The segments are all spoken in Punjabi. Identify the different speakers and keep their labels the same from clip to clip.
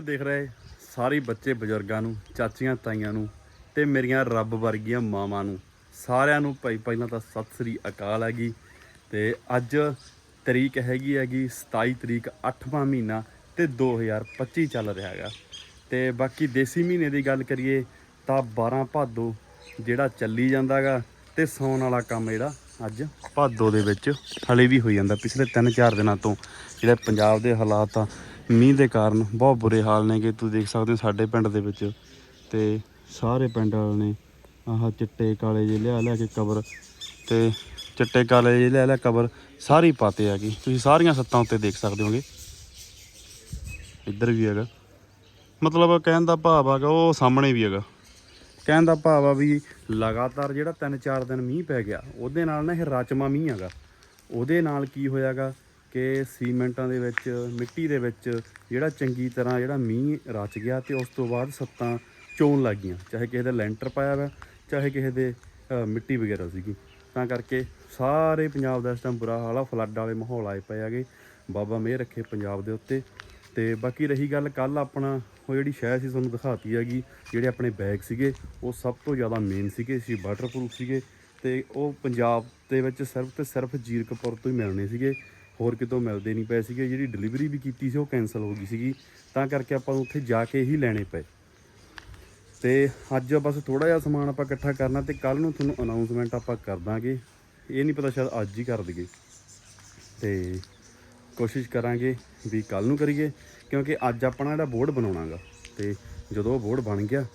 Speaker 1: ਦੇਖ ਰਹੇ ਸਾਰੇ ਬੱਚੇ ਬਜ਼ੁਰਗਾਂ ਨੂੰ, ਚਾਚੀਆਂ, ਤਾਈਆਂ ਨੂੰ ਤੇ ਮੇਰੀਆਂ ਰੱਬ ਵਰਗੀਆਂ ਮਾਵਾਂ ਨੂੰ। ਸਾਰਿਆਂ ਨੂੰ ਭਾਈ, ਪਹਿਲਾਂ ਤਾਂ ਸਤਿ ਸ੍ਰੀ ਅਕਾਲ ਹੈਗੀ ਤੇ ਅੱਜ ਤਰੀਕ ਹੈਗੀ ਹੈਗੀ 27 ਤਰੀਕ 8ਵਾਂ ਮਹੀਨਾ ਤੇ 2025 ਚੱਲ ਰਿਹਾ ਹੈਗਾ। ਤੇ ਬਾਕੀ ਦੇਸੀ ਮਹੀਨੇ ਦੀ ਗੱਲ ਕਰੀਏ ਤਾਂ 12 ਭਾਦੋ ਜਿਹੜਾ ਚੱਲੀ ਜਾਂਦਾਗਾ ਤੇ ਸੌਣ ਵਾਲਾ ਕੰਮ ਜਿਹੜਾ ਅੱਜ ਭਾਦੋ ਦੇ ਵਿੱਚ ਹਲੇ ਵੀ ਹੋਈ ਜਾਂਦਾ। ਪਿਛਲੇ 3-4 ਦਿਨਾਂ ਤੋਂ ਜਿਹੜੇ ਪੰਜਾਬ ਦੇ ਹਾਲਾਤ ਆ ਮੀਂਹ ਦੇ ਕਾਰਨ ਬਹੁਤ ਬੁਰੇ ਹਾਲ ਨੇ ਕਿ ਤੁਸੀਂ ਦੇਖ ਸਕਦੇ ਹੋ ਸਾਡੇ ਪਿੰਡ ਦੇ ਵਿੱਚ ਤੇ ਸਾਰੇ ਪਿੰਡ ਵਾਲੇ ਨੇ ਆਹ ਚਿੱਟੇ ਕਾਲੇ ਜਿਹੇ ਲਿਆ ਲਿਆ ਕੇ ਕਬਰ ਤੇ ਚਿੱਟੇ ਕਾਲੇ ਜਿਹੇ ਲਿਆ ਲਿਆ ਕਬਰ ਸਾਰੀ ਪਾਤੇ ਹੈਗੀ ਤੁਸੀਂ ਸਾਰੀਆਂ ਸੱਤਾਂ ਉੱਤੇ ਦੇਖ ਸਕਦੇ ਹੋਗੇ। ਇੱਧਰ ਵੀ ਹੈਗਾ। ਮਤਲਬ ਕਹਿਣ ਦਾ ਭਾਵ ਹੈਗਾ, ਉਹ ਸਾਹਮਣੇ ਵੀ ਹੈਗਾ। ਕਹਿਣ ਦਾ ਭਾਵ ਆ ਵੀ ਲਗਾਤਾਰ ਜਿਹੜਾ 3-4 ਦਿਨ ਮੀਂਹ ਪੈ ਗਿਆ, ਉਹਦੇ ਨਾਲ ਨਾ ਇਹ ਰਾਚਮਾ ਮੀਂਹ ਹੈਗਾ। ਉਹਦੇ ਨਾਲ ਕੀ ਹੋਇਆਗਾ? ਕਿ ਸੀਮੈਂਟਾਂ ਦੇ ਵਿੱਚ, ਮਿੱਟੀ ਦੇ ਵਿੱਚ ਜਿਹੜਾ ਚੰਗੀ ਤਰ੍ਹਾਂ ਜਿਹੜਾ ਮੀਂਹ ਰਚ ਗਿਆ ਤੇ ਉਸ ਤੋਂ ਬਾਅਦ ਸੱਤਾਂ ਚੋਣ ਲੱਗ ਗਈਆਂ। ਚਾਹੇ ਕਿਸੇ ਦਾ ਲੈਂਟਰ ਪਾਇਆ ਹੋਇਆ, ਚਾਹੇ ਕਿਸੇ ਦੇ ਮਿੱਟੀ ਵਗੈਰਾ ਸੀਗੀ। ਤਾਂ ਕਰਕੇ ਸਾਰੇ ਪੰਜਾਬ ਦਾ ਇਸ ਟਾਈਮ ਬੁਰਾ ਹਾਲ ਆ, ਫਲੱਡ ਵਾਲੇ ਮਾਹੌਲ ਆਏ ਪਏ ਹੈਗੇ। ਬਾਬਾ ਮਿਹਰ ਰੱਖੇ ਪੰਜਾਬ ਦੇ ਉੱਤੇ। ਤੇ ਬਾਕੀ ਰਹੀ ਗੱਲ ਕੱਲ ਆਪਣਾ ਉਹ ਜਿਹੜੀ ਸ਼ਹਿਰ ਸੀ ਤੁਹਾਨੂੰ ਦਿਖਾਤੀ ਹੈਗੀ, ਜਿਹੜੇ ਆਪਣੇ ਬੈਗ ਸੀਗੇ, ਉਹ ਸਭ ਤੋਂ ਜ਼ਿਆਦਾ ਮੇਨ ਸੀਗੇ ਸੀ ਵਾਟਰਪ੍ਰੂਫ ਸੀਗੇ। ਤੇ ਉਹ ਪੰਜਾਬ ਦੇ ਵਿੱਚ ਸਿਰਫ ਤੇ ਸਿਰਫ ਜੀਰਕਪੁਰ ਤੋਂ ਹੀ ਮਿਲਣੇ ਸੀਗੇ। ਹੋਰ ਕਿਤੋਂ ਮਿਲਦੇ ਨਹੀਂ ਪਏ ਸੀਗੇ, ਜਿਹੜੀ ਡਿਲੀਵਰੀ ਵੀ ਕੀਤੀ ਸੀ ਉਹ ਕੈਨਸਲ ਹੋ ਗਈ ਸੀਗੀ। ਤਾਂ ਕਰਕੇ ਆਪਾਂ ਨੂੰ ਉੱਥੇ ਜਾ ਕੇ ਹੀ ਲੈਣੇ ਪਏ। ਤੇ ਅੱਜ ਬਸ ਥੋੜਾ ਜਿਹਾ ਸਮਾਨ ਆਪਾਂ ਇਕੱਠਾ ਕਰਨਾ ਤੇ ਕੱਲ ਨੂੰ ਤੁਹਾਨੂੰ ਅਨਾਉਂਸਮੈਂਟ ਆਪਾਂ ਕਰ ਦਾਂਗੇ। ਇਹ ਨਹੀਂ ਪਤਾ ਸ਼ਾਇਦ ਅੱਜ ਹੀ ਕਰ ਦਈਏ। ਤੇ ਕੋਸ਼ਿਸ਼ ਕਰਾਂਗੇ ਵੀ ਕੱਲ ਨੂੰ ਕਰੀਏ, ਕਿਉਂਕਿ ਅੱਜ ਆਪਣਾ ਜਿਹੜਾ ਬੋਰਡ ਬਣਾਉਣਾਗਾ। ਤੇ ਜਦੋਂ ਉਹ ਬੋਰਡ ਬਣ ਗਿਆ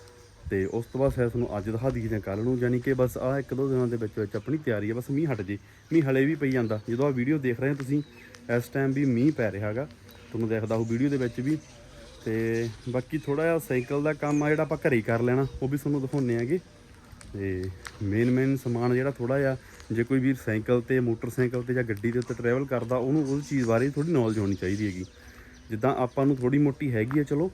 Speaker 1: ਤੇ ਉਸ ਤੋਂ ਬਾਅਦ ਫਿਰ ਤੁਹਾਨੂੰ ਅੱਜ ਦਿਖਾ ਦਈਏ ਜਾਂ ਕੱਲ ਨੂੰ ਯਾਨੀ ਕਿ ਬਸ ਆ ਇੱਕ ਦੋ ਦਿਨਾਂ ਦੇ ਵਿੱਚ ਵਿੱਚ ਆਪਣੀ ਤਿਆਰੀ ਹੈ ਬਸ ਮੀਂਹ ਹਟ ਜੇ। ਮੀਂਹ ਹਲੇ ਵੀ ਪਈ ਜਾਂਦਾ। ਜਦੋਂ ਆ ਵੀਡੀਓ ਦੇਖ ਰਹੇ ਹੋ ਤੁਸੀਂ, ਇਸ ਟਾਈਮ ਵੀ ਮੀਂਹ ਪੈ ਰਿਹਾ ਹੈਗਾ। ਤੁਹਾਨੂੰ ਦੇਖਦਾ ਉਹ ਵੀਡੀਓ ਦੇ ਵਿੱਚ ਵੀ। ਤੇ ਬਾਕੀ ਥੋੜਾ ਜਿਹਾ ਸਾਈਕਲ ਦਾ ਕੰਮ ਆ ਜਿਹੜਾ ਆਪਾਂ ਘਰੇ ਹੀ ਕਰ ਲੈਣਾ, ਉਹ ਵੀ ਤੁਹਾਨੂੰ ਦਿਖਾਉਣੇ ਆਗੇ ਤੇ ਮੇਨ ਮੇਨ ਸਮਾਨ ਜਿਹੜਾ ਥੋੜਾ ਜਿਹਾ, ਜੇ ਕੋਈ ਵੀਰ ਸਾਈਕਲ ਤੇ, ਮੋਟਰਸਾਈਕਲ ਤੇ ਜਾਂ ਗੱਡੀ ਦੇ ਉੱਤੇ ਟਰੈਵਲ ਕਰਦਾ, ਉਹਨੂੰ ਉਸ ਚੀਜ਼ ਬਾਰੇ ਥੋੜੀ ਨੌਲੇਜ ਹੋਣੀ ਚਾਹੀਦੀ ਹੈਗੀ। ਜਿੱਦਾਂ ਆਪਾਂ ਨੂੰ ਥੋੜੀ ਮੋਟੀ ਹੈਗੀ ਹੈ ਚਲੋ,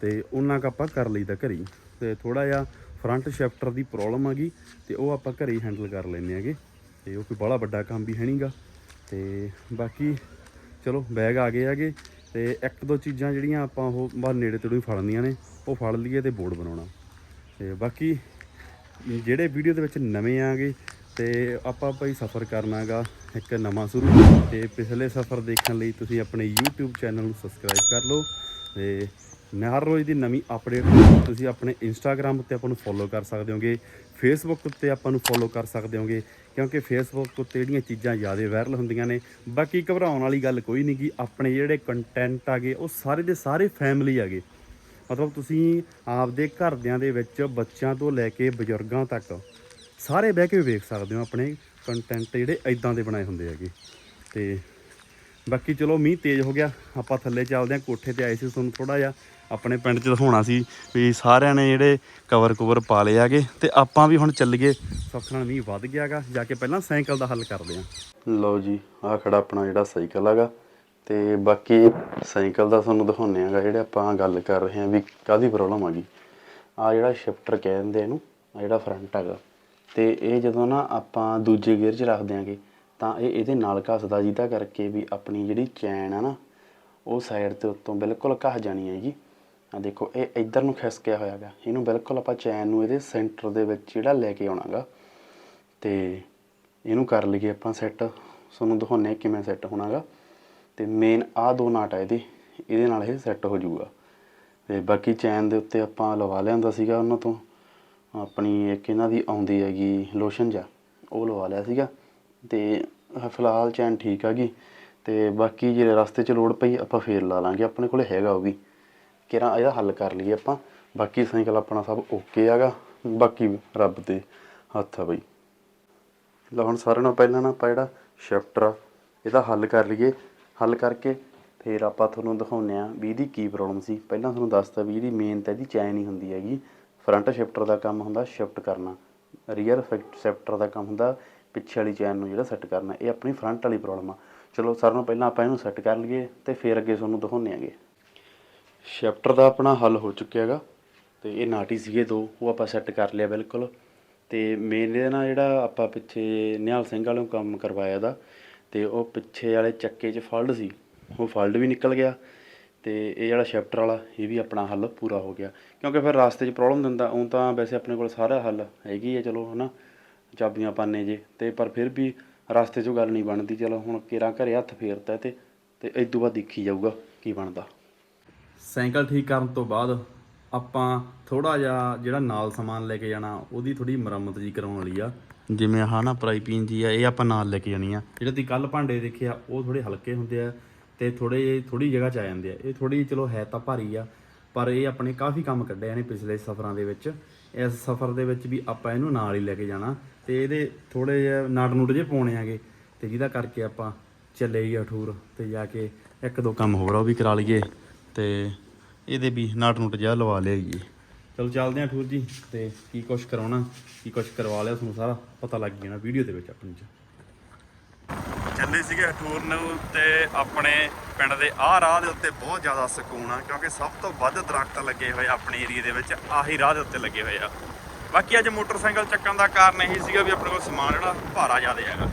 Speaker 1: ਤੇ ਉਹਨਾਂ ਕ ਆਪਾਂ ਕਰ ਲਈਦਾ ਘਰੇ ਹੀ। ਤੇ ਥੋੜਾ ਜਿਹਾ ਫਰੰਟ ਸ਼ਿਫਟਰ ਦੀ ਪ੍ਰੋਬਲਮ ਆ ਗਈ ਤੇ ਉਹ ਆਪਾਂ ਘਰੇ ਹੀ ਹੈਂਡਲ ਕਰ ਲੈਂਦੇ ਹੈਗੇ। ਤੇ ਉਹ ਕੋਈ ਬੜਾ ਵੱਡਾ ਕੰਮ ਵੀ ਹੈ ਨਹੀਂਗਾ ਤੇ ਬਾਕੀ ਚਲੋ ਬੈਗ ਆ ਗਏ ਹੈਗੇ ਤੇ ਇੱਕ ਦੋ ਚੀਜ਼ਾਂ ਜਿਹੜੀਆਂ ਆਪਾਂ ਉਹ ਬਾਹਰ ਨੇੜੇ ਤੇੜੇ ਹੀ ਫੜਨੀਆਂ ਨੇ, ਉਹ ਫੜ ਲਈਏ ਤੇ ਬੋਰਡ ਬਣਾਉਣਾ। ਤੇ ਬਾਕੀ ਜਿਹੜੇ ਵੀਡੀਓ ਦੇ ਵਿੱਚ ਨਵੇਂ ਆਗੇ ਤੇ ਆਪਾਂ ਭਾਈ ਸਫ਼ਰ ਕਰਨਾਗਾ ਇੱਕ ਨਵਾਂ ਸ਼ੁਰੂ। ਤੇ ਪਿਛਲੇ ਸਫ਼ਰ ਦੇਖਣ ਲਈ ਤੁਸੀਂ ਆਪਣੇ YouTube ਚੈਨਲ ਨੂੰ ਸਬਸਕ੍ਰਾਈਬ ਕਰ ਲਓ ਤੇ ਮੈਂ ਹਰ ਰੋਜ਼ ਦੀ ਨਵੀਂ ਅਪਡੇਟ ਤੁਸੀਂ ਆਪਣੇ Instagram ਉੱਤੇ ਆਪਾਂ ਨੂੰ ਫੋਲੋ ਕਰ ਸਕਦੇ ਹੋਗੇ ਫੇਸਬੁੱਕ ਉੱਤੇ ਆਪਾਂ ਨੂੰ ਫੋਲੋ ਕਰ ਸਕਦੇ ਹੋਗੇ, ਕਿਉਂਕਿ ਫੇਸਬੁੱਕ ਉੱਤੇ ਜਿਹੜੀਆਂ ਚੀਜ਼ਾਂ ਜ਼ਿਆਦਾ ਵਾਇਰਲ ਹੁੰਦੀਆਂ ਨੇ, ਬਾਕੀ ਘਬਰਾਉਣ ਵਾਲੀ ਗੱਲ ਕੋਈ ਨਹੀਂ ਕਿ ਆਪਣੇ ਜਿਹੜੇ ਕੰਟੈਂਟ ਆਗੇ ਉਹ ਸਾਰੇ ਦੇ ਸਾਰੇ ਫੈਮਿਲੀ ਆਗੇ ਮਤਲਬ ਤੁਸੀਂ ਆਪਦੇ ਘਰਦਿਆਂ ਦੇ ਵਿੱਚ, ਬੱਚਿਆਂ ਤੋਂ ਲੈ ਕੇ ਬਜ਼ੁਰਗਾਂ ਤੱਕ, ਸਾਰੇ ਬਹਿ ਕੇ ਵੇਖ ਸਕਦੇ ਹੋ ਆਪਣੇ ਕੰਟੈਂਟ ਜਿਹੜੇ ਐਦਾਂ ਦੇ ਬਣਾਏ ਹੁੰਦੇ ਹੈਗੇ। ਤੇ ਬਾਕੀ ਚਲੋ ਮੀਂਹ ਤੇਜ਼ ਹੋ ਗਿਆ, ਆਪਾਂ ਥੱਲੇ ਚੱਲਦੇ ਹਾਂ, ਕੋਠੇ ਤੇ ਆਏ ਸੀ ਤੁਹਾਨੂੰ ਥੋੜਾ ਜਿਹਾ, ਆਪਣੇ ਪਿੰਡ 'ਚ ਦਿਖਾਉਣਾ ਸੀ ਵੀ ਸਾਰਿਆਂ ਨੇ ਜਿਹੜੇ ਕਵਰ ਕਵਰ ਪਾ ਲਏ ਹੈਗੇ ਤੇ ਆਪਾਂ ਵੀ ਹੁਣ ਚੱਲੀਏ, ਸੁੱਖ ਨਾਲ ਮੀਂਹ ਵੱਧ ਗਿਆਗਾ ਜਾ ਕੇ ਪਹਿਲਾਂ ਸਾਈਕਲ ਦਾ ਹੱਲ ਕਰਦੇ ਹਾਂ। ਲਓ ਜੀ, ਆਹ ਖੜਾ ਆਪਣਾ ਜਿਹੜਾ ਸਾਈਕਲ ਹੈਗਾ, ਤੇ ਬਾਕੀ ਸਾਈਕਲ ਦਾ ਤੁਹਾਨੂੰ ਦਿਖਾਉਂਦੇ ਆਂਗਾ ਜਿਹੜੇ ਆਪਾਂ ਗੱਲ ਕਰ ਰਹੇ ਹਾਂ ਵੀ ਕਾਦੀ ਪ੍ਰੋਬਲਮ ਆ ਗਈ। ਆ ਜਿਹੜਾ ਸ਼ਿਫਟਰ ਕਹਿੰਦੇ ਇਹਨੂੰ ਆ ਜਿਹੜਾ ਫਰੰਟ ਹੈਗਾ, ਤੇ ਇਹ ਜਦੋਂ ਨਾ ਆਪਾਂ ਦੂਜੇ ਗੇਅਰ 'ਚ ਰੱਖਦੇ ਦਿਆਂਗੇ ਤਾਂ ਇਹ ਇਹਦੇ ਨਾਲ ਘਸਦਾ ਜਿਹਦਾ ਕਰਕੇ ਵੀ ਆਪਣੀ ਜਿਹੜੀ ਚੈਨ ਆ ਨਾ, ਉਹ ਸਾਈਡ ਤੇ ਉੱਤੋਂ ਬਿਲਕੁਲ ਘਸ ਜਾਣੀ ਹੈਗੀ ਆ ਦੇਖੋ, ਇਹ ਇੱਧਰ ਨੂੰ ਖਿਸਕਿਆ ਹੋਇਆ ਹੈਗਾ ਇਹਨੂੰ ਬਿਲਕੁਲ ਆਪਾਂ ਚੈਨ ਨੂੰ ਇਹਦੇ ਸੈਂਟਰ ਦੇ ਵਿੱਚ ਜਿਹੜਾ ਲੈ ਕੇ ਆਉਣਾਗਾ ਤੇ ਇਹਨੂੰ ਕਰ ਲਈਏ ਆਪਾਂ ਸੈੱਟ ਤੁਹਾਨੂੰ ਦਿਖਾਉਂਦੇ ਹਾਂ ਕਿਵੇਂ ਸੈੱਟ ਹੋਣਾਗਾ ਤੇ ਮੇਨ ਆਹ ਦੋ ਨਾਟ ਆ ਇਹਦੇ। ਇਹਦੇ ਨਾਲ ਇਹ ਸੈੱਟ ਹੋ ਜਾਊਗਾ। ਤੇ ਬਾਕੀ ਚੈਨ ਦੇ ਉੱਤੇ ਆਪਾਂ ਲਵਾ ਲਿਆਂਦਾ ਸੀਗਾ ਉਹਨਾਂ ਤੋਂ। ਆਪਣੀ ਇੱਕ ਇਹਨਾਂ ਦੀ ਆਉਂਦੀ ਹੈਗੀ ਲੋਸ਼ਨ ਜਾ ਉਹ ਲਵਾ ਲਿਆ ਸੀਗਾ। ਤੇ ਫਿਲਹਾਲ ਚੈਨ ਠੀਕ ਆ ਹੈਗੀ ਤੇ ਬਾਕੀ ਜੇ ਰਸਤੇ 'ਚ ਲੋੜ ਪਈ, ਆਪਾਂ ਫੇਰ ਲਾ ਲਾਂਗੇ। ਆਪਣੇ ਕੋਲੇ ਹੈਗਾ ਉਹ ਵੀ। ਕਿਰਾਂ ਇਹਦਾ ਹੱਲ ਕਰ ਲਈਏ ਆਪਾਂ। ਬਾਕੀ ਸਾਈਕਲ ਆਪਣਾ ਸਭ ਓਕੇ ਹੈਗਾ ਬਾਕੀ ਰੱਬ ਦੇ ਹੱਥ ਆ ਬਈ। ਲਓ ਹੁਣ ਸਾਰਿਆਂ ਨਾਲੋਂ ਪਹਿਲਾਂ ਨਾ ਆਪਾਂ ਜਿਹੜਾ ਸ਼ਿਫਟਰ ਆ, ਇਹਦਾ ਹੱਲ ਕਰ ਲਈਏ। ਹੱਲ ਕਰਕੇ ਫਿਰ ਆਪਾਂ ਤੁਹਾਨੂੰ ਦਿਖਾਉਂਦੇ ਆ ਵੀ ਇਹਦੀ ਕੀ ਪ੍ਰੋਬਲਮ ਸੀ। ਪਹਿਲਾਂ ਤੁਹਾਨੂੰ ਦੱਸਤਾ ਵੀ ਇਹਦੀ ਮੇਨ ਤਾਂ ਇਹਦੀ ਚੈਨ ਹੀ ਹੁੰਦੀ ਹੈਗੀ। ਫਰੰਟ ਸ਼ਿਫਟਰ ਦਾ ਕੰਮ ਹੁੰਦਾ ਸ਼ਿਫਟ ਕਰਨਾ। ਰੀਅਰ ਸ਼ਿਫਟਰ ਦਾ ਕੰਮ ਹੁੰਦਾ। ਪਿੱਛੇ ਵਾਲੀ ਚੈਨ ਨੂੰ ਜਿਹੜਾ ਸੈੱਟ ਕਰਨਾ, ਇਹ ਆਪਣੀ ਫਰੰਟ ਵਾਲੀ ਪ੍ਰੋਬਲਮ ਆ। ਚਲੋ ਸਾਰਿਆਂ ਨੂੰ ਪਹਿਲਾਂ ਆਪਾਂ ਇਹਨੂੰ ਸੈੱਟ ਕਰ ਲਈਏ ਤੇ ਫਿਰ ਅੱਗੇ ਤੁਹਾਨੂੰ ਦਿਖਾਉਂਦੇ ਆਂਗੇ। ਸ਼ੈਪਟਰ ਦਾ ਆਪਣਾ ਹੱਲ ਹੋ ਚੁੱਕਿਆ ਹੈਗਾ ਤੇ ਇਹ ਨਾਟੀ ਸੀਗੇ ਦੋ, ਉਹ ਆਪਾਂ ਸੈੱਟ ਕਰ ਲਿਆ ਬਿਲਕੁਲ। ਤੇ ਮੇਨ ਇਹਦਾ ਨਾ ਜਿਹੜਾ ਆਪਾਂ ਪਿੱਛੇ ਨਿਹਾਲ ਸਿੰਘ ਵਾਲੋਂ ਕੰਮ ਕਰਵਾਇਆ ਦਾ, ਤੇ ਉਹ ਪਿੱਛੇ ਵਾਲੇ ਚੱਕੇ 'ਚ ਫਲਡ ਸੀ, ਉਹ ਫਲਡ ਵੀ ਨਿਕਲ ਗਿਆ। ਤੇ ਇਹ ਜਿਹੜਾ ਸ਼ਿਫਟਰ ਵਾਲਾ, ਇਹ ਵੀ ਆਪਣਾ ਹੱਲ ਪੂਰਾ ਹੋ ਗਿਆ। ਕਿਉਂਕਿ ਫਿਰ ਰਾਸਤੇ 'ਚ ਪ੍ਰੋਬਲਮ ਦਿੰਦਾ ਉਹ ਤਾਂ ਵੈਸੇ ਆਪਣੇ ਕੋਲ ਸਾਰਾ ਹੱਲ ਹੈਗੀ ਹੈ ਚਲੋ ਹਨਾ। ਚਾਬੀਆਂ ਪਾਣੇ ਜੇ, ਤੇ ਪਰ ਫਿਰ ਵੀ ਰਾਸਤੇ 'ਚੋਂ ਗੱਲ ਨਹੀਂ ਬਣਦੀ। ਚਲੋ ਹੁਣ ਕੇਰਾਂ ਘਰੇ ਹੱਥ ਫੇਰਤਾ ਤੇ ਤੇ ਇਸ ਤੋਂ ਬਾਅਦ ਦੇਖੀ ਜਾਊਗਾ ਕੀ ਬਣਦਾ। ਸਾਈਕਲ ਠੀਕ ਕਰਨ ਤੋਂ ਬਾਅਦ ਆਪਾਂ ਥੋੜਾ ਜਿਹਾ ਜਿਹੜਾ ਨਾਲ ਸਮਾਨ ਲੈ ਕੇ ਜਾਣਾ, ਉਹਦੀ ਥੋੜੀ ਮੁਰੰਮਤ ਜੀ ਕਰਾਉਣ ਵਾਲੀ ਆ। ਜਿਵੇਂ ਆਹ ਨਾ ਪ੍ਰਾਈਪੀਨ ਜੀ ਆ, ਇਹ ਆਪਾਂ ਨਾਲ ਲੈ ਕੇ ਜਾਣੀ ਆ। ਜਿਹੜੇ ਤੁਸੀਂ ਕੱਲ ਭਾਂਡੇ ਦੇਖੇ ਆ ਉਹ ਥੋੜੇ ਹਲਕੇ ਹੁੰਦੇ ਆ ਤੇ ਥੋੜੇ ਥੋੜੀ ਜਗ੍ਹਾ ਚ ਆ ਜਾਂਦੇ ਆ। ਇਹ ਥੋੜੀ ਚਲੋ ਹੈ ਤਾਂ ਭਾਰੀ ਆ, ਪਰ ਇਹ ਆਪਣੇ ਕਾਫੀ ਕੰਮ ਕੱਢਿਆ ਨੇ ਪਿਛਲੇ ਸਫ਼ਰਾਂ ਦੇ ਵਿੱਚ। ਇਸ ਸਫ਼ਰ ਦੇ ਵਿੱਚ ਵੀ ਆਪਾਂ ਇਹਨੂੰ ਨਾਲ ਹੀ ਲੈ ਕੇ ਜਾਣਾ। ਤੇ ਇਹਦੇ ਥੋੜੇ ਜਿਹਾ ਨਾਟ ਨੂਟ ਜੇ ਪਾਉਣੇ ਆਗੇ ਤੇ ਜਿਹਦਾ ਕਰਕੇ ਆਪਾਂ ਚੱਲੇ ਹੀ ਅਠੂਰ ਤੇ ਜਾ ਕੇ ਇੱਕ ਦੋ ਕੰਮ ਹੋਰ ਆ ਉਹ ਵੀ ਕਰਾ ਲਈਏ ਤੇ ਇਹਦੇ ਵੀ ਨਾਟ ਨੂਟ ਜਿਹਾ ਲਵਾ ਲਿਆਈਏ। ਚਲੋ ਚੱਲਦੇ ਆਂ ਠੂਰ ਜੀ ਤੇ ਕੀ ਕੁਛ ਕਰਾਉਣਾ, ਕੀ ਕੁਛ ਕਰਵਾ ਲਿਆ ਤੁਹਾਨੂੰ ਸਾਰਾ ਪਤਾ ਲੱਗ ਜਾਣਾ ਵੀਡੀਓ ਦੇ ਵਿੱਚ ਆਪਣੀ ਚ। ਚੱਲੇ ਸੀਗੇ ਟੂਰ ਨੂੰ ਤੇ ਆਪਣੇ ਪਿੰਡ ਦੇ ਆਹ ਰਾਹ ਦੇ ਉੱਤੇ ਬਹੁਤ ਜ਼ਿਆਦਾ ਸਕੂਨ ਆ ਕਿਉਂਕਿ ਸਭ ਤੋਂ ਵੱਧ ਦਰਖਤ ਲੱਗੇ ਹੋਏ ਆਪਣੇ ਏਰੀਆ ਦੇ ਵਿੱਚ, ਆਹੀ ਰਾਹ ਦੇ ਉੱਤੇ ਲੱਗੇ ਹੋਏ ਆ। ਬਾਕੀ ਅੱਜ ਮੋਟਰਸਾਈਕਲ ਚੱਕਣ ਦਾ ਕਾਰਨ ਇਹੀ ਸੀਗਾ ਵੀ ਆਪਣੇ ਕੋਲ ਸਮਾਨ ਜਿਹੜਾ ਭਾਰਾ ਜ਼ਿਆਦਾ ਹੈਗਾ।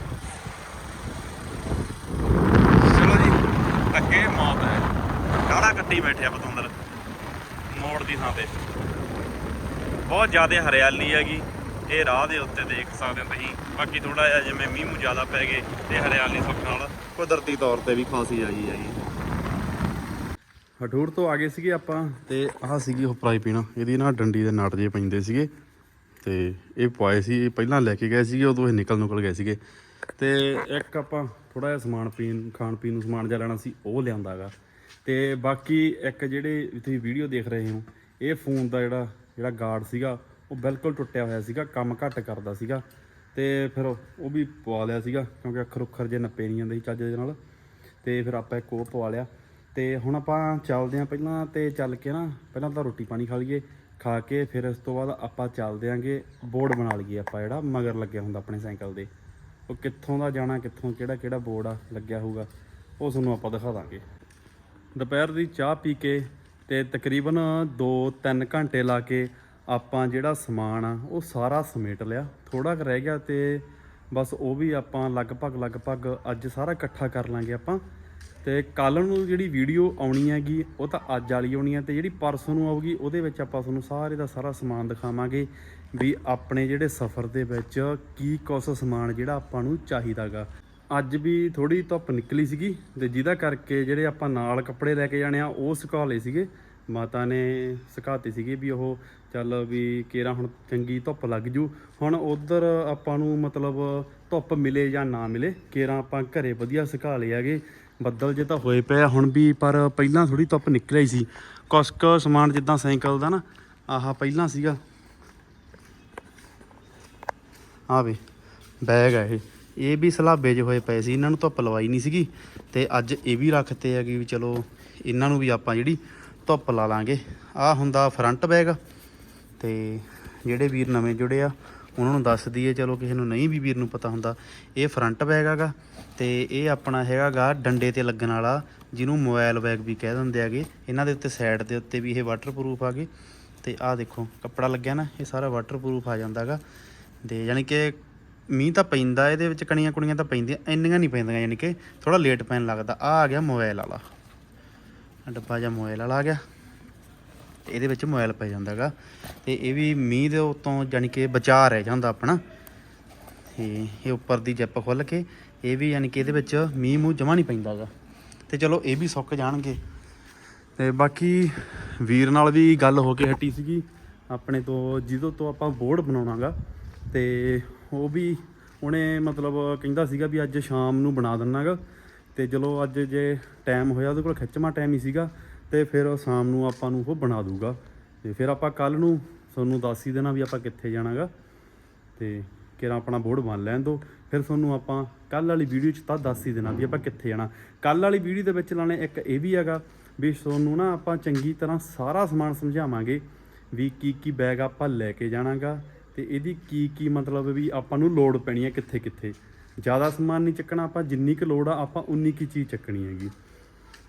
Speaker 1: ਚਲੋ ਜੀ ਅੱਗੇ ਮੌਤ ਹੈ। ਕਾੜਾ ਕੱਟੀ ਬੈਠਿਆ ਪਤੰਦਰ ਮੋੜ ਦੀ ਥਾਂ ਤੇ। ਬਹੁਤ ਜ਼ਿਆਦਾ ਹਰਿਆਲੀ ਹੈਗੀ ਇਹ ਰਾਹ ਦੇ ਉੱਤੇ ਦੇਖ ਸਕਦੇ ਹੋ ਤੁਸੀਂ। ਬਾਕੀ ਥੋੜਾ ਜਿਹਾ ਜਿਵੇਂ ਮੀਂਹ ਮੂੰਹ ਜ਼ਿਆਦਾ ਪੈ ਗਏ ਤੇ ਹਰਿਆਲੀ ਸੁੱਖ ਨਾਲ। ਕੁਦਰਤੀ ਤੌਰ ਤੇ ਵੀ ਖਾਸੀ ਆਈ ਹੈਗੀ ਹਟੂਰ ਤੋਂ ਆ ਗਏ ਸੀਗੇ ਆਪਾਂ ਤੇ ਆਹ ਸੀਗੀ ਉਹ ਫਰਾਈ ਪੀਣਾ। ਇਹਦੀ ਨਾ ਡੰਡੀ ਦੇ ਨਟ ਜੇ ਪੈਂਦੇ ਸੀਗੇ। ਤੇ ਇਹ ਪਵਾਏ ਸੀ, ਇਹ ਪਹਿਲਾਂ ਲੈ ਕੇ ਗਏ ਸੀਗੇ, ਉਦੋਂ ਇਹ ਨਿਕਲ ਨੁਕਲ ਗਏ ਸੀਗੇ। ਤੇ ਇੱਕ ਆਪਾਂ ਥੋੜਾ ਜਿਹਾ ਸਮਾਨ ਪੀਣ, ਖਾਣ ਪੀਣ ਨੂੰ ਸਮਾਨ ਜਿਹਾ ਲੈਣਾ ਸੀ, ਉਹ ਲਿਆਂਦਾਗਾ ਤੇ ਬਾਕੀ ਇੱਕ ਜਿਹੜੇ ਤੁਸੀਂ ਵੀਡੀਓ ਦੇਖ ਰਹੇ ਹੋ, ਇਹ ਫੋਨ ਦਾ ਜਿਹੜਾ ਜਿਹੜਾ ਗਾਰਡ ਸੀਗਾ, ਉਹ ਬਿਲਕੁਲ ਟੁੱਟਿਆ ਹੋਇਆ ਸੀਗਾ, ਕੰਮ ਘੱਟ ਕਰਦਾ ਸੀਗਾ। ਤੇ ਫਿਰ ਉਹ ਵੀ ਪਵਾ ਲਿਆ ਸੀਗਾ, ਕਿਉਂਕਿ ਅੱਖਰ ਉੱਖਰ ਜੇ ਨੱਪੇ ਨਹੀਂ ਜਾਂਦੇ ਸੀ ਚੱਜ ਦੇ ਨਾਲ। ਤੇ ਫਿਰ ਆਪਾਂ ਇੱਕ ਉਹ ਪਵਾ ਲਿਆ। ਤੇ ਹੁਣ ਆਪਾਂ ਚੱਲਦੇ ਆਂ ਪਹਿਲਾਂ ਤੇ ਚੱਲ ਕੇ ਨਾ, ਪਹਿਲਾਂ ਤਾਂ ਰੋਟੀ ਪਾਣੀ ਖਾ ਲਈਏ। ਖਾ ਕੇ ਫਿਰ ਉਸ ਤੋਂ ਬਾਅਦ ਆਪਾਂ ਚੱਲਦੇ ਆਂਗੇ ਬੋਰਡ ਬਣਾ ਲਈਏ ਆਪਾਂ ਜਿਹੜਾ, ਮਗਰ ਲੱਗਿਆ ਹੁੰਦਾ ਆਪਣੇ ਸਾਈਕਲ ਦੇ। ਉਹ ਕਿੱਥੋਂ ਦਾ ਜਾਣਾ, ਕਿੱਥੋਂ ਕਿਹੜਾ ਕਿਹੜਾ ਬੋਰਡ ਆ, ਲੱਗਿਆ ਹੋਊਗਾ, ਉਹ ਤੁਹਾਨੂੰ ਆਪਾਂ ਦਿਖਾ ਦਾਂਗੇ। ਦੁਪਹਿਰ ਦੀ ਚਾਹ ਪੀ ਕੇ ਤੇ ਤਕਰੀਬਨ 2-3 ਘੰਟੇ ਲਾ ਕੇ ਆਪਾਂ ਜਿਹੜਾ ਸਮਾਨ ਆ, ਉਹ ਸਾਰਾ ਸਮੇਟ ਲਿਆ। ਥੋੜਾ ਕੁ ਰਹਿ ਗਿਆ ਤੇ ਬਸ ਉਹ ਵੀ ਆਪਾਂ ਲਗਭਗ ਲਗਭਗ ਅੱਜ ਸਾਰਾ ਇਕੱਠਾ ਕਰ ਲਾਂਗੇ ਆਪਾਂ। ਤੇ ਕੱਲ ਨੂੰ ਜਿਹੜੀ ਵੀਡੀਓ ਆਉਣੀ ਹੈਗੀ, ਉਹ ਤਾਂ ਅੱਜ ਵਾਲੀ ਆਉਣੀ ਹੈ ਤੇ ਜਿਹੜੀ ਪਰਸੋਂ ਨੂੰ ਆਊਗੀ, ਉਹਦੇ ਵਿੱਚ ਆਪਾਂ ਤੁਹਾਨੂੰ ਸਾਰੇ ਦਾ ਸਾਰਾ ਸਮਾਨ ਦਿਖਾਵਾਂਗੇ ਵੀ ਆਪਣੇ ਜਿਹੜੇ ਸਫ਼ਰ ਦੇ ਵਿੱਚ ਕੀ ਕੁਛ ਸਮਾਨ ਜਿਹੜਾ ਆਪਾਂ ਨੂੰ ਚਾਹੀਦਾਗਾ। ਅੱਜ ਵੀ ਥੋੜੀ ਧੁੱਪ ਨਿਕਲੀ ਸੀਗੀ ਤੇ ਜਿਹਦਾ ਕਰਕੇ ਜਿਹੜੇ ਆਪਾਂ ਨਾਲ ਕੱਪੜੇ ਲੈ ਕੇ ਜਾਣੇ ਆ, ਉਹ ਸੁਕਾ ਲਏ ਸੀਗੇ। ਮਾਤਾ ਨੇ ਸੁਕਾਤੇ ਸੀਗੇ ਵੀ ਉਹ ਚੱਲ ਵੀ ਕੇਰਾ ਹੁਣ ਚੰਗੀ ਧੁੱਪ ਲੱਗ ਜੂ। ਹੁਣ ਉਧਰ ਆਪਾਂ ਨੂੰ ਮਤਲਬ ਧੁੱਪ ਮਿਲੇ ਜਾਂ ਨਾ ਮਿਲੇ, ਕੇਰਾ ਆਪਾਂ ਘਰੇ ਵਧੀਆ ਸੁਕਾ ਲਏ ਹੈਗੇ। ਬੱਦਲ ਜੇ ਤਾਂ ਹੋਏ ਪਏ ਹੁਣ ਵੀ ਪਰ ਪਹਿਲਾਂ ਥੋੜੀ ਧੁੱਪ ਨਿਕਲ ਆਈ ਸੀ। ਕੁਛ ਕੁ ਸਮਾਨ ਜਿੱਦਾਂ ਸਾਈਕਲ ਦਾ ਨਾ, ਆਹ ਪਹਿਲਾਂ ਸੀਗਾ। ਆ ਵੇ, ਬੈਗ ਹੈ ਇਹ। ਇਹ ਵੀ ਸਲਾਬੇ 'ਚ ਹੋਏ ਪਏ ਸੀ, ਇਹਨਾਂ ਨੂੰ ਧੁੱਪ ਲਵਾਈ ਨਹੀਂ ਸੀਗੀ। ਤੇ ਅੱਜ ਇਹ ਵੀ ਰੱਖਤੇ ਕਿ ਵੀ ਚਲੋ ਇਹਨਾਂ ਨੂੰ ਵੀ ਆਪਾਂ ਜਿਹੜੀ ਧੁੱਪ ਲਾ ਲਾਂਗੇ। ਆ ਹੁੰਦਾ ਫਰੰਟ ਬੈਗ ਤੇ ਜਿਹੜੇ ਵੀਰ ਨਵੇਂ ਜੁੜੇ ਆ ਉਹਨਾਂ ਨੂੰ ਦੱਸ ਦਈਏ, ਚਲੋ ਕਿਸੇ ਨੂੰ ਨਹੀਂ ਵੀ ਵੀਰ ਨੂੰ ਪਤਾ ਹੁੰਦਾ, ਇਹ ਫਰੰਟ ਬੈਗ ਹੈਗਾ ਤੇ ਇਹ ਆਪਣਾ ਹੈਗਾਗਾ ਡੰਡੇ ਤੇ ਲੱਗਣ ਵਾਲਾ, ਜਿਹਨੂੰ ਮੋਬਾਈਲ ਬੈਗ ਵੀ ਕਹਿ ਦਿੰਦੇ ਹੈਗੇ। ਇਹਨਾਂ ਦੇ ਉੱਤੇ ਸਾਈਡ ਦੇ ਉੱਤੇ ਵੀ ਇਹ ਵਾਟਰਪ੍ਰੂਫ ਆਗੇ ਤੇ ਆਹ ਦੇਖੋ, ਕੱਪੜਾ ਲੱਗਿਆ ਨਾ, ਇਹ ਸਾਰਾ ਵਾਟਰਪ੍ਰੂਫ ਆ ਜਾਂਦਾਗਾ। ਤੇ ਯਾਨੀ ਕਿ ਮੀਂਹ ਤਾਂ ਪੈਂਦਾ, ਇਹਦੇ ਵਿੱਚ ਕਣੀਆਂ ਕੁਣੀਆਂ ਤਾਂ ਪੈਂਦੀਆਂ, ਇੰਨੀਆਂ ਨਹੀਂ ਪੈਂਦੀਆਂ ਯਾਨੀ ਕਿ ਥੋੜਾ ਲੇਟ ਪੈਣ ਲੱਗਦਾ। ਆ ਆ ਗਿਆ ਮੋਬਾਈਲ ਵਾਲਾ। ਡੱਬਾ ਜਿਹਾ ਮੋਬਾਈਲ ਵਾਲਾ ਆ ਗਿਆ। ਤੇ ਇਹਦੇ ਵਿੱਚ ਮੋਬਾਈਲ ਪੈ ਜਾਂਦਾਗਾ। ਤੇ ਇਹ ਵੀ ਮੀਂਹ ਦੇ ਉਤੋਂ ਯਾਨੀ ਕਿ ਬਚਾ ਰਹਿ ਜਾਂਦਾ ਆਪਣਾ। ਤੇ ਇਹ ਉੱਪਰ ਦੀ ਜੈਪ ਖੁੱਲ ਕੇ ਇਹ ਵੀ ਯਾਨੀ ਕਿ ਇਹਦੇ ਵਿੱਚ ਮੀਂਹ ਮੂੰਹ ਜਮਾ ਨਹੀਂ ਪੈਂਦਾਗਾ। ਤੇ ਚਲੋ ਇਹ ਵੀ ਸੁੱਕ ਜਾਣਗੇ। ਤੇ ਬਾਕੀ ਵੀਰ ਨਾਲ ਵੀ ਗੱਲ ਹੋ ਕੇ ਹਟੀ ਸੀਗੀ। ਆਪਣੇ ਤੋਂ ਜਿਹਦੇ ਤੋਂ ਆਪਾਂ ਬੋਰਡ ਬਣਾਉਣਾਗਾ। ਤੇ ਉਹ ਵੀ ਉਹਨੇ ਮਤਲਬ ਕਹਿੰਦਾ ਸੀਗਾ ਵੀ ਅੱਜ ਸ਼ਾਮ ਨੂੰ ਬਣਾ ਦਿੰਨਾਗਾ। ਤੇ ਚਲੋ ਅੱਜ ਜੇ ਟਾਈਮ ਹੋਇਆ ਉਹਦੇ ਕੋਲ ਖਿੱਚਵਾਂ ਟਾਈਮ ਹੀ ਸੀਗਾ। ਤੇ ਫਿਰ ਉਹ ਸ਼ਾਮ ਨੂੰ ਆਪਾਂ ਨੂੰ ਉਹ ਬਣਾ ਦੂਗਾ। ਤੇ ਫਿਰ ਆਪਾਂ ਕੱਲ ਨੂੰ ਤੁਹਾਨੂੰ ਦੱਸ ਹੀ ਦੇਣਾ ਵੀ ਆਪਾਂ ਕਿੱਥੇ ਜਾਣਾਗਾ। ਤੇ ਕਿਰਾ ਆਪਣਾ ਬੋਰਡ ਬਣ ਲੈਣ ਦੋ। ਫਿਰ ਤੁਹਾਨੂੰ ਆਪਾਂ ਕੱਲ ਵਾਲੀ ਵੀਡੀਓ 'ਚ ਤਾਂ ਦੱਸ ਹੀ ਦੇਣਾ ਵੀ ਆਪਾਂ ਕਿੱਥੇ ਜਾਣਾ। ਕੱਲ ਵਾਲੀ ਵੀਡੀਓ ਦੇ ਵਿੱਚ ਲਾਣੇ ਇੱਕ ਇਹ ਵੀ ਹੈਗਾ ਵੀ ਤੁਹਾਨੂੰ ਨਾ ਆਪਾਂ ਚੰਗੀ ਤਰ੍ਹਾਂ ਸਾਰਾ ਸਮਾਨ ਸਮਝਾਵਾਂਗੇ ਵੀ ਕੀ ਕੀ ਬੈਗ ਆਪਾਂ ਲੈ ਕੇ ਜਾਣਾਗਾ ਤੇ ਇਹਦੀ ਕੀ ਕੀ ਮਤਲਬ ਵੀ ਆਪਾਂ ਨੂੰ ਲੋਡ ਪੈਣੀ ਹੈ ਕਿੱਥੇ ਕਿੱਥੇ। ਜ਼ਿਆਦਾ ਸਮਾਨ ਨਹੀਂ ਚੱਕਣਾ ਆਪਾਂ, ਜਿੰਨੀ ਕੁ ਲੋੜ ਆ ਆਪਾਂ ਉਨੀ ਕੀ ਚੀਜ਼ ਚੱਕਣੀ ਹੈਗੀ।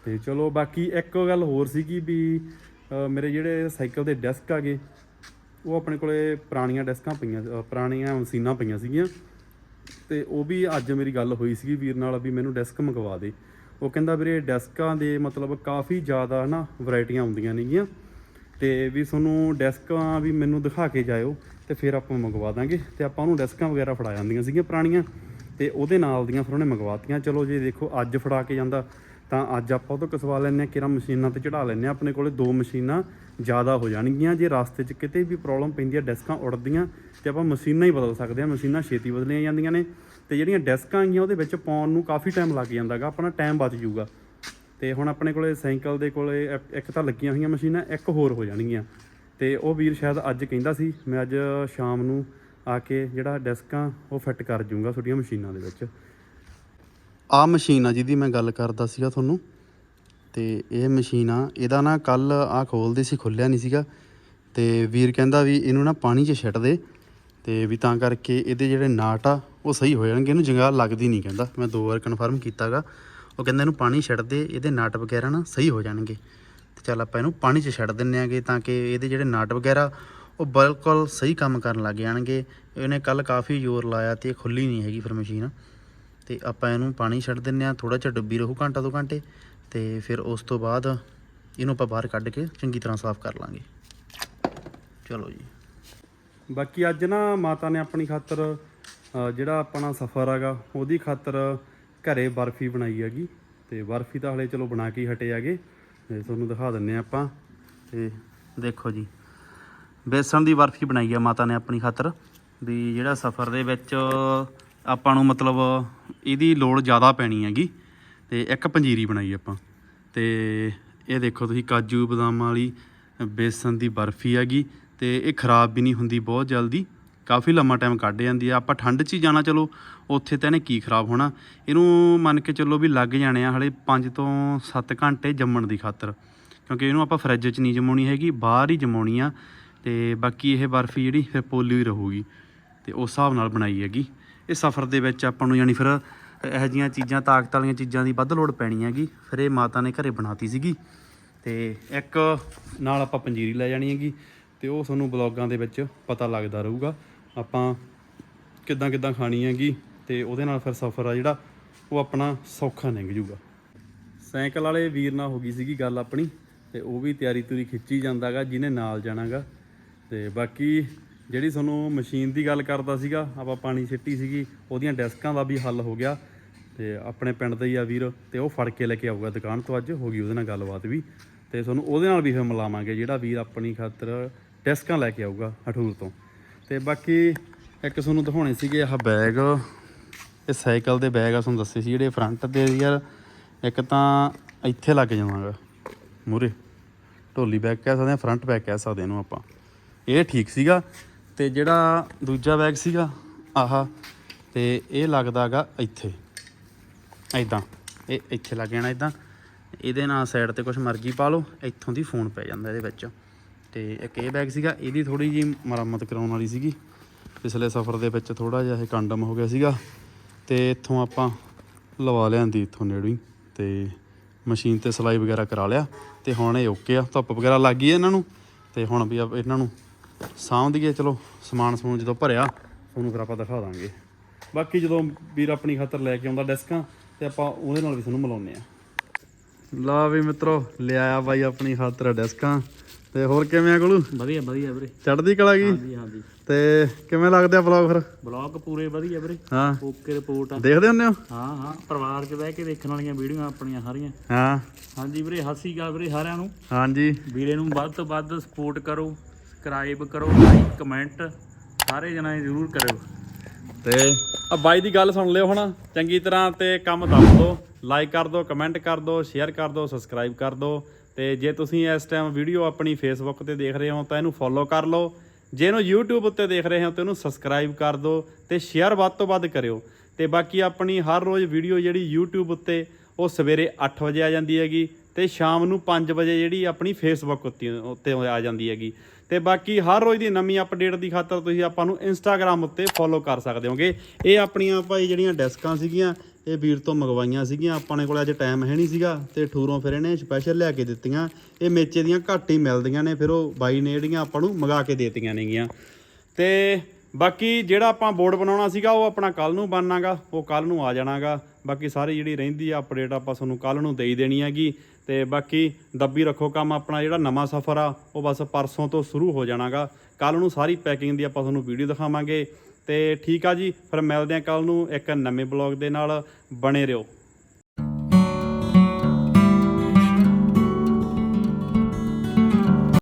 Speaker 1: ਤੇ ਚਲੋ ਬਾਕੀ ਇੱਕ ਗੱਲ ਹੋਰ ਸੀਗੀ ਵੀ ਮੇਰੇ ਜਿਹੜੇ ਸਾਈਕਲ ਦੇ ਡੈਸਕ ਆਗੇ ਉਹ ਆਪਣੇ ਕੋਲੇ ਪੁਰਾਣੀਆਂ ਡੈਸਕਾਂ ਪਈਆਂ ਪੁਰਾਣੀਆਂ ਮਸ਼ੀਨਾਂ ਪਈਆਂ ਸੀਗੀਆਂ। ਤੇ ਉਹ ਵੀ ਅੱਜ ਮੇਰੀ ਗੱਲ ਹੋਈ ਸੀਗੀ ਵੀਰ ਨਾਲ ਵੀ ਮੈਨੂੰ ਡੈਸਕ ਮੰਗਵਾ ਦੇ। ਉਹ ਕਹਿੰਦਾ ਵੀਰੇ ਡੈਸਕਾਂ ਦੇ ਮਤਲਬ ਕਾਫੀ ਜ਼ਿਆਦਾ ਨਾ ਵੈਰਾਈਟੀਆਂ ਹੁੰਦੀਆਂ ਨੇਗੀਆਂ। ਤੇ ਵੀ ਤੁਹਾਨੂੰ ਡੈਸਕਾਂ ਵੀ ਮੈਨੂੰ ਦਿਖਾ ਕੇ ਜਾਇਓ ਤੇ ਫਿਰ ਆਪਾਂ ਮੰਗਵਾ ਦਾਂਗੇ। ਤੇ ਆਪਾਂ ਉਹਨੂੰ ਡੈਸਕਾਂ ਵਗੈਰਾ ਫੜਾ ਜਾਂਦੀਆਂ ਸੀਗੀਆਂ ਪੁਰਾਣੀਆਂ। ਤੇ ਉਹਦੇ ਨਾਲ ਦੀਆਂ ਫਿਰ ਉਹਨੇ ਮੰਗਵਾਤੀਆਂ। ਚਲੋ ਜੇ ਦੇਖੋ ਅੱਜ ਫੜਾ ਕੇ ਜਾਂਦਾ ਤਾਂ ਅੱਜ ਆਪਾਂ ਉਹ ਤੋਂ ਕਸਵਾ ਲੈਂਦੇ ਹਾਂ ਕਿਰਾਂ ਮਸ਼ੀਨਾਂ ਤੇ ਚੜਾ ਲੈਂਦੇ ਹਾਂ। ਆਪਣੇ ਕੋਲੇ ਦੋ ਮਸ਼ੀਨਾਂ ਜ਼ਿਆਦਾ ਹੋ ਜਾਣਗੀਆਂ। ਜੇ ਰਸਤੇ 'ਚ ਕਿਤੇ ਵੀ ਪ੍ਰੋਬਲਮ ਪੈਂਦੀ ਹੈ ਡੈਸਕਾਂ ਉੜਦੀਆਂ ਤੇ ਆਪਾਂ ਮਸ਼ੀਨਾਂ ਹੀ ਬਦਲ ਸਕਦੇ ਹਾਂ। ਮਸ਼ੀਨਾਂ ਛੇਤੀ ਬਦਲੀਆਂ ਜਾਂਦੀਆਂ ਨੇ ਤੇ ਜਿਹੜੀਆਂ ਡੈਸਕਾਂ ਆਈਆਂ ਉਹਦੇ ਵਿੱਚ ਪਾਉਣ ਨੂੰ ਕਾਫੀ ਟਾਈਮ ਲੱਗ ਜਾਂਦਾਗਾ ਆਪਣਾ ਟਾਈਮ ਬਚ ਜਾਊਗਾ। ਤੇ ਹੁਣ ਆਪਣੇ ਕੋਲੇ ਸਾਈਕਲ ਦੇ ਕੋਲੇ ਇੱਕ- ਇੱਕ ਤਾਂ ਲੱਗੀਆਂ ਹੋਈਆਂ ਮਸ਼ੀਨਾਂ, ਇੱਕ ਹੋਰ ਹੋ ਜਾਣਗੀਆਂ। ਤੇ ਉਹ ਵੀਰ ਸ਼ਾਇਦ ਅੱਜ ਕਹਿੰਦਾ ਸੀ, ਮੈਂ ਅੱਜ ਸ਼ਾਮ ਨੂੰ ਆ ਕੇ ਜਿਹੜਾ ਡੈਸਕਾਂ ਉਹ ਫਿੱਟ ਕਰ ਜੂੰਗਾ ਤੁਹਾਡੀਆਂ ਮਸ਼ੀਨਾਂ ਦੇ ਵਿੱਚ। ਆ ਮਸ਼ੀਨ ਆ ਜਿਹਦੀ ਮੈਂ ਗੱਲ ਕਰਦਾ ਸੀਗਾ ਤੁਹਾਨੂੰ। ਤੇ ਇਹ ਮਸ਼ੀਨ ਆ, ਇਹਦਾ ਨਾ ਕੱਲ ਆ ਖੋਲਦੇ ਸੀ ਖੁੱਲਿਆ ਨਹੀਂ ਸੀਗਾ। ਤੇ ਵੀਰ ਕਹਿੰਦਾ ਵੀ ਇਹਨੂੰ ਨਾ ਪਾਣੀ 'ਚ ਛੱਡ ਦੇ, ਤੇ ਵੀ ਤਾਂ ਕਰਕੇ ਇਹਦੇ ਜਿਹੜੇ ਨਾਟ ਆ, ਉਹ ਸਹੀ ਹੋ ਜਾਣਗੇ। ਇਹਨੂੰ ਜੰਗਾਲ ਲੱਗਦੀ ਨਹੀਂ ਕਹਿੰਦਾ। ਮੈਂ ਦੋ ਵਾਰ ਕਨਫਰਮ ਕੀਤਾਗਾ। ਉਹ ਕਹਿੰਦਾ ਇਹਨੂੰ ਪਾਣੀ ਛੱਡ ਦੇ, ਇਹਦੇ ਨਾਟ ਵਗੈਰਾ ਨਾ ਸਹੀ ਹੋ ਜਾਣਗੇ। ਤੇ ਚੱਲ ਆਪਾਂ ਇਹਨੂੰ ਪਾਣੀ 'ਚ ਛੱਡ ਦਿੰਨੇ ਆਗੇ ਤਾਂ ਕਿ ਇਹਦੇ ਜਿਹੜੇ ਨਾਟ ਵਗੈਰਾ, ਉਹ ਬਿਲਕੁਲ ਸਹੀ ਕੰਮ ਕਰਨ ਲੱਗ ਜਾਣਗੇ। ਇਹਨੇ ਕੱਲ ਕਾਫੀ ਜ਼ੋਰ ਲਾਇਆ ਤੇ ਇਹ ਖੁੱਲੀ ਨਹੀਂ ਹੈਗੀ ਫਿਰ ਮਸ਼ੀਨ। ਤੇ ਆਪਾਂ ਇਹਨੂੰ ਪਾਣੀ ਛੱਡ ਦਿੰਨੇ ਆ ਥੋੜਾ ਜਿਹਾ ਡੁੱਬੀ ਰਹੂ ਘੰਟਾ ਦੋ ਘੰਟੇ ਤੇ ਫਿਰ ਉਸ ਤੋਂ ਬਾਅਦ ਇਹਨੂੰ ਆਪਾਂ ਬਾਹਰ ਕੱਢ ਕੇ ਚੰਗੀ ਤਰ੍ਹਾਂ ਸਾਫ਼ ਕਰ ਲਾਂਗੇ। ਚਲੋ ਜੀ। ਬਾਕੀ ਅੱਜ ਨਾ ਮਾਤਾ ਨੇ ਆਪਣੀ ਖਾਤਰ ਜਿਹੜਾ ਆਪਣਾ ਸਫ਼ਰ ਹੈਗਾ, ਉਹਦੀ ਖਾਤਰ ਘਰੇ ਬਰਫੀ ਬਣਾਈ ਹੈਗੀ। ਤੇ ਬਰਫੀ ਤਾਂ ਹਲੇ ਚਲੋ ਬਣਾ ਕੇ ਹੀ ਹਟੇ ਹੈਗੇ। ਤੇ ਤੁਹਾਨੂੰ ਦਿਖਾ ਦਿੰਨੇ ਆ ਆਪਾਂ। ਤੇ ਦੇਖੋ ਜੀ, ਬੇਸਣ ਦੀ ਬਰਫੀ ਬਣਾਈ ਆ ਮਾਤਾ ਨੇ ਆਪਣੀ ਖਾਤਰ। ਵੀ ਜਿਹੜਾ ਸਫ਼ਰ ਦੇ ਵਿੱਚ ਆਪਾਂ ਨੂੰ ਮਤਲਬ ਇਹਦੀ ਲੋੜ ਜ਼ਿਆਦਾ ਪੈਣੀ ਹੈਗੀ ਤੇ ਇੱਕ ਪੰਜੀਰੀ ਬਣਾਈ ਆਪਾਂ। ਤੇ ਇਹ ਦੇਖੋ ਤੁਸੀਂ ਕਾਜੂ ਬਦਾਮਾਂ ਵਾਲੀ, ਬੇਸਨ ਦੀ ਬਰਫੀ ਹੈਗੀ ਤੇ ਇਹ ਖਰਾਬ ਵੀ ਨਹੀਂ ਹੁੰਦੀ ਬਹੁਤ ਜਲਦੀ, ਕਾਫੀ ਲੰਮਾ ਟਾਈਮ ਕੱਢ ਜਾਂਦੀ ਆ ਆਪਾਂ ਠੰਡ 'ਚ ਹੀ ਜਾਣਾ, ਚਲੋ ਉੱਥੇ ਤਾਂ ਇਹਨੇ ਕੀ ਖਰਾਬ ਹੋਣਾ। ਇਹਨੂੰ ਮੰਨ ਕੇ ਚੱਲੋ ਵੀ ਲੱਗ ਜਾਣੇ ਆ ਹਲੇ 5 ਤੋਂ 7 ਘੰਟੇ ਜੰਮਣ ਦੀ ਖਾਤਰ, ਕਿਉਂਕਿ ਇਹਨੂੰ ਆਪਾਂ ਫਰਿੱਜ 'ਚ ਨਹੀਂ ਜਮਾਉਣੀ ਹੈਗੀ, ਬਾਹਰ ਹੀ ਜਮਾਉਣੀ ਆ। ਤੇ ਬਾਕੀ ਇਹ ਬਰਫੀ ਜਿਹੜੀ ਫਿਰ ਪੋਲੀ ਹੀ ਰਹੂਗੀ, ਤੇ ਉਸ ਹਿਸਾਬ ਨਾਲ ਬਣਾਈ ਹੈਗੀ। ਇਹ ਸਫ਼ਰ ਦੇ ਵਿੱਚ ਆਪਾਂ ਨੂੰ ਯਾਨੀ ਫਿਰ ਇਹੋ ਜਿਹੀਆਂ ਚੀਜ਼ਾਂ, ਤਾਕਤ ਵਾਲੀਆਂ ਚੀਜ਼ਾਂ ਦੀ ਵੱਧ ਲੋੜ ਪੈਣੀ ਹੈਗੀ। ਫਿਰ ਇਹ ਮਾਤਾ ਨੇ ਘਰੇ ਬਣਾਤੀ ਸੀਗੀ। ਤੇ ਇੱਕ ਨਾਲ ਆਪਾਂ ਪੰਜੀਰੀ ਲੈ ਜਾਣੀ ਹੈਗੀ ਤੇ ਉਹ ਤੁਹਾਨੂੰ ਬਲੌਗਾਂ ਦੇ ਵਿੱਚ ਪਤਾ ਲੱਗਦਾ ਰਹੂਗਾ। ਆਪਾਂ ਕਿੱਦਾਂ ਕਿੱਦਾਂ ਖਾਣੀ ਹੈਗੀ ਤੇ ਉਹਦੇ ਨਾਲ ਫਿਰ ਸਫ਼ਰ ਆ ਜਿਹੜਾ, ਉਹ ਆਪਣਾ ਸੌਖਾ ਲੰਘ ਜੂਗਾ ਸਾਈਕਲ ਵਾਲੇ ਵੀਰ ਨਾਲ ਹੋ ਗਈ ਸੀਗੀ ਗੱਲ ਆਪਣੀ ਤੇ ਉਹ ਵੀ ਤਿਆਰੀ ਤੂਰੀ ਖਿੱਚੀ ਜਾਂਦਾਗਾ, ਜਿਹਨੇ ਨਾਲ ਜਾਣਾਗਾ। ਤੇ ਬਾਕੀ ਜਿਹੜੀ ਤੁਹਾਨੂੰ ਮਸ਼ੀਨ ਦੀ ਗੱਲ ਕਰਦਾ ਸੀਗਾ, ਆਪਾਂ ਪਾਣੀ ਛਿੱਟੀ ਸੀਗੀ, ਉਹਦੀਆਂ ਡੈਸਕਾਂ ਦਾ ਵੀ ਹੱਲ ਹੋ ਗਿਆ। ਤੇ ਆਪਣੇ ਪਿੰਡ ਦਾ ਹੀ ਆ ਵੀਰ, ਤੇ ਉਹ ਫੜ ਕੇ ਲੈ ਕੇ ਆਊਗਾ ਦੁਕਾਨ ਤੋਂ ਅੱਜ, ਹੋ ਗਈ ਉਹਦੇ ਨਾਲ ਗੱਲਬਾਤ ਵੀ। ਤੇ ਤੁਹਾਨੂੰ ਉਹਦੇ ਨਾਲ ਵੀ ਫਿਰ ਮਿਲਾਵਾਂਗੇ, ਜਿਹੜਾ ਵੀਰ ਆਪਣੀ ਖਾਤਰ ਡੈਸਕਾਂ ਲੈ ਕੇ ਆਊਗਾ ਹਠੂਰ ਤੋਂ। ਤੇ ਬਾਕੀ ਇੱਕ ਤੁਹਾਨੂੰ ਦਿਖਾਉਣੇ ਸੀਗੇ, ਆਹ ਬੈਗ ਇਹ ਸਾਈਕਲ ਦੇ ਬੈਗ ਆ, ਤੁਹਾਨੂੰ ਦੱਸੇ ਸੀ ਜਿਹੜੇ ਫਰੰਟ ਤੇ ਯਾਰ। ਇੱਕ ਤਾਂ ਇੱਥੇ ਲੱਗ ਜਾਵਾਂਗਾ। ਮੂਰੇ ਢੋਲੀ ਬੈਗ ਕਹਿ ਸਕਦੇ ਆ ਫਰੰਟ ਬੈਗ ਕਹਿ ਸਕਦੇ ਇਹਨੂੰ ਆਪਾਂ। ਇਹ ਠੀਕ ਸੀਗਾ। ਤੇ ਜਿਹੜਾ ਦੂਜਾ ਬੈਗ ਸੀਗਾ, ਆਹ, ਤੇ ਇਹ ਲੱਗਦਾਗਾ ਇੱਥੇ। ਐਦਾਂ ਇਹ ਇੱਥੇ ਲੱਗ ਜਾਣਾ ਇਦਾਂ ਇਹਦੇ ਨਾਲ ਸਾਈਡ ਤੇ ਕੁਝ ਮਰਜ਼ੀ ਪਾ ਲਓ, ਇੱਥੋਂ ਦੀ ਫੋਨ ਪੈ ਜਾਂਦਾ ਇਹਦੇ ਵਿੱਚ। ਤੇ ਇੱਕ ਇਹ ਬੈਗ ਸੀਗਾ, ਇਹਦੀ ਥੋੜੀ ਜੀ ਮੁਰੰਮਤ ਕਰਾਉਣ ਵਾਲੀ ਸੀਗੀ। ਪਿਛਲੇ ਸਫ਼ਰ ਦੇ ਵਿੱਚ ਥੋੜਾ ਜਿਹਾ ਇਹ ਕੰਡਮ ਹੋ ਗਿਆ ਸੀਗਾ। ਤੇ ਇੱਥੋਂ ਆਪਾਂ ਲਵਾ ਲਿਆਂਦੀ ਇੱਥੋਂ ਨੇੜੋਂ ਹੀ। ਤੇ ਮਸ਼ੀਨ ਤੇ ਸਲਾਈ ਵਗੈਰਾ ਕਰਾ ਲਿਆ। ਤੇ ਹੁਣ ਇਹ ਓਕੇ ਆ, ਧੁੱਪ ਵਗੈਰਾ ਲੱਗ ਗਈ ਹੈ ਇਹਨਾਂ ਨੂੰ। ਤੇ ਹੁਣ ਵੀ ਆਪ- ਇਹਨਾਂ ਨੂੰ ਸਾਂਭ ਦਈਏ ਚਲੋ ਸਮਾਨ ਸਮੂਨ ਜਦੋਂ ਭਰਿਆ ਤੁਹਾਨੂੰ ਫਿਰ ਆਪਾਂ ਦਿਖਾ ਦਾਂਗੇ। ਬਾਕੀ ਜਦੋਂ ਵੀਰ ਆਪਣੀ ਖਾਤਰ ਲੈ ਕੇ ਆਉਂਦਾ ਡੈਸਕਾਂ ਤੇ ਆਪਾਂ ਉਹਦੇ ਨਾਲ ਵੀ ਤੁਹਾਨੂੰ ਮਿਲਾਉਂਦੇ ਆ ਲਾ ਵੀ ਮਿੱਤਰੋ ਲਿਆਇਆ ਬਾਈ ਆਪਣੀ ਖਾਤਰ ਡੈਸਕਾਂ। ਤੇ ਹੋਰ ਕਿਵੇਂ ਆ ਕੋਲੂ?
Speaker 2: ਵਧੀਆ ਵਧੀਆ ਵੀਰੇ।
Speaker 1: ਚੜਦੀ ਕਲਾ ਗਈ
Speaker 2: ਹਾਂਜੀ ਹਾਂਜੀ।
Speaker 1: ਤੇ ਕਿਵੇਂ ਲੱਗਦੇ ਆ ਵਲੌਗ ਫਿਰ?
Speaker 2: ਬਲੌਗ ਪੂਰੇ ਵਧੀਆ ਵੀਰੇ।
Speaker 1: ਹਾਂ।
Speaker 2: ਓਕੇ ਰਿਪੋਰਟ ਆ।
Speaker 1: ਦੇਖਦੇ ਹੁੰਦੇ ਹੋ?
Speaker 2: ਹਾਂ ਹਾਂ। ਪਰਿਵਾਰ 'ਚ ਬਹਿ ਕੇ ਦੇਖਣ ਵਾਲੀਆਂ ਵੀਡੀਓ ਆਪਣੀਆਂ ਸਾਰੀਆਂ।
Speaker 1: ਹਾਂ।
Speaker 2: ਹਾਂਜੀ ਵੀਰੇ ਹਾਸੀ ਗੱਲ ਵੀਰੇ ਸਾਰਿਆਂ ਨੂੰ।
Speaker 1: ਹਾਂਜੀ।
Speaker 2: ਵੀਰੇ ਨੂੰ ਵੱਧ ਤੋਂ ਵੱਧ ਸਪੋਰਟ ਕਰੋ। ਸਬਸਕ੍ਰਾਈਬ ਕਰੋ ਲਾਈਕ ਕਮੈਂਟ ਸਾਰੇ ਜਣੇ ਜ਼ਰੂਰ ਕਰਿਓ।
Speaker 1: ਤੇ ਆ ਬਾਈ ਦੀ ਗੱਲ ਸੁਣ ਲਿਓ ਹੁਣ। ਚੰਗੀ ਤਰ੍ਹਾਂ ਤੇ ਕੰਮ ਦੱਸ ਦਿਓ ਲਾਈਕ ਕਰ ਦਿਓ ਕਮੈਂਟ ਕਰ ਦਿਓ ਸ਼ੇਅਰ ਕਰ ਦਿਓ ਸਬਸਕ੍ਰਾਈਬ ਕਰ ਦਿਓ ਤੇ ਜੇ ਤੁਸੀਂ ਇਸ ਟਾਈਮ ਵੀਡੀਓ ਆਪਣੀ ਫੇਸਬੁੱਕ ਤੇ ਦੇਖ ਰਹੇ ਹੋ ਤਾਂ ਇਹਨੂੰ ਫੋਲੋ ਕਰ ਲਓ। ਜੇ ਇਹਨੂੰ YouTube ਉੱਤੇ ਦੇਖ ਰਹੇ ਹੋ ਤਾਂ ਇਹਨੂੰ ਸਬਸਕ੍ਰਾਈਬ ਕਰ ਦਿਓ ਤੇ ਸ਼ੇਅਰ ਵੱਧ ਤੋਂ ਵੱਧ ਕਰਿਓ। ਤੇ ਬਾਕੀ ਆਪਣੀ ਹਰ ਰੋਜ਼ ਵੀਡੀਓ ਜਿਹੜੀ YouTube ਉੱਤੇ ਉਹ ਸਵੇਰੇ 8 ਵਜੇ ਆ ਜਾਂਦੀ ਹੈਗੀ ਤੇ ਸ਼ਾਮ ਨੂੰ 5 ਵਜੇ ਜਿਹੜੀ ਆਪਣੀ ਫੇਸਬੁੱਕ ਉੱਤੇ ਉੱਤੇ ਆ ਜਾਂਦੀ ਹੈਗੀ। ਤੇ ਬਾਕੀ ਹਰ ਰੋਜ਼ ਦੀ ਨਵੀਂ ਅਪਡੇਟ ਦੀ ਖਾਤਰ ਤੁਸੀਂ ਆਪਾਂ ਨੂੰ ਇੰਸਟਾਗ੍ਰam ਉੱਤੇ ਫੋਲੋ ਕਰ ਸਕਦੇ ਹੋਗੇ। ਇਹ ਆਪਣੀਆਂ ਭਾਈ ਜਿਹੜੀਆਂ ਡੈਸਕਾਂ ਸੀਗੀਆਂ, ਇਹ ਵੀਰ ਤੋਂ ਮੰਗਵਾਈਆਂ ਸੀਗੀਆਂ। ਆਪਣੇ ਕੋਲ ਅੱਜ ਟਾਈਮ ਹੈ ਨਹੀਂ ਸੀਗਾ ਤੇ ਠੂਰੋਂ ਫਿਰ ਇਹਨੇ ਸਪੈਸ਼ਲ ਲਿਆ ਕੇ ਦਿੱਤੀਆਂ। ਇਹ ਮੇਚੇ ਦੀਆਂ ਘੱਟ ਹੀ ਮਿਲਦੀਆਂ ਨੇ, ਫਿਰ ਉਹ ਬਾਈ ਨੇ ਜਿਹੜੀਆਂ ਆਪਾਂ ਨੂੰ ਮੰਗਾ ਕੇ ਦੇਤੀਆਂ ਨੇਗੀਆਂ। ਤੇ ਬਾਕੀ ਜਿਹੜਾ ਆਪਾਂ ਬੋਰਡ ਬਣਾਉਣਾ ਸੀਗਾ, ਉਹ ਆਪਣਾ ਕੱਲ ਨੂੰ ਬਣਨਾਗਾ, ਉਹ ਕੱਲ ਨੂੰ ਆ ਜਾਣਾਗਾ। ਬਾਕੀ ਸਾਰੀ ਜਿਹੜੀ ਰਹਿੰਦੀ ਆ ਅਪਡੇਟ ਆਪਾਂ ਤੁਹਾਨੂੰ ਕੱਲ ਨੂੰ ਦੇਈ ਦੇਣੀ ਹੈਗੀ। ਤੇ ਬਾਕੀ ਦੱਬੀ ਰੱਖੋ ਕੰਮ ਆਪਣਾ ਜਿਹੜਾ ਨਵਾਂ ਸਫ਼ਰ ਆ, ਉਹ ਬਸ ਪਰਸੋਂ ਤੋਂ ਸ਼ੁਰੂ ਹੋ ਜਾਣਾਗਾ। ਕੱਲ ਨੂੰ ਸਾਰੀ ਪੈਕਿੰਗ ਦੀ ਆਪਾਂ ਤੁਹਾਨੂੰ ਵੀਡੀਓ ਦਿਖਾਵਾਂਗੇ। ਤੇ ਠੀਕ ਆ ਜੀ, ਫਿਰ ਮਿਲਦੇ ਆ ਕੱਲ ਨੂੰ ਇੱਕ ਨਵੇਂ ਬਲੌਗ ਦੇ ਨਾਲ। ਬਣੇ ਰਹੋ।